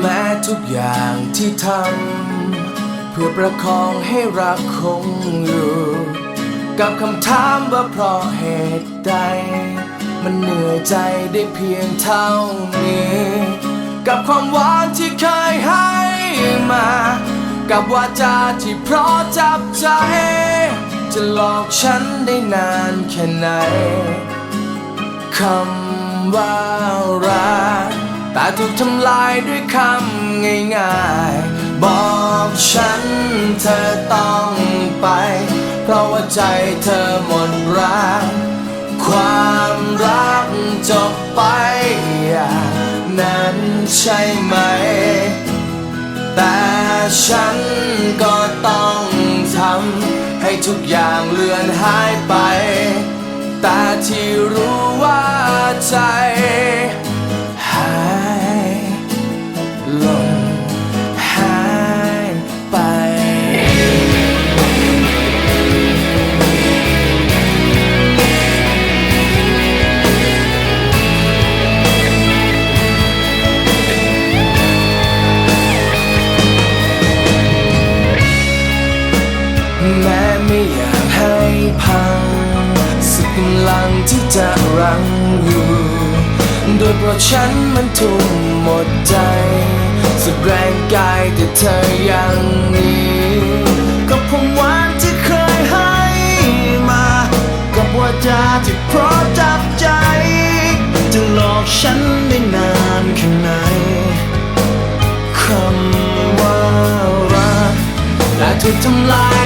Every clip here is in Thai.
แม้ทุกอย่างที่ทำ เพื่อประคองให้รักคงอยู่ กับคำถามว่าเพราะเหตุใด มันเหนื่อยใจได้เพียงเท่านี้ กับความหวานที่เคยให้มา กับวาจาที่เพราะจับใจ จะหลอกฉันได้นานแค่ไหนคำว่ารัก แต่ถูกทำลายด้วยคำง่ายๆ บอกฉันเธอต้องไป เพราะว่าใจเธอหมดรัก ความรักจบไปอย่างนั้นใช่ไหม แต่ฉันก็ต้องทำให้ทุกอย่างเลือนหายไป กำลังที่จะรังอยู่ โดยเพราะฉันมันทุ่มหมดใจ สุดแรงกายแต่เธอยังมีกับความหวานที่เคยให้มา กับวาจาที่เพราะจับใจ จะหลอกฉันได้นานแค่ไหนคำว่ารักและถูกทำลาย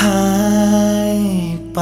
หายไป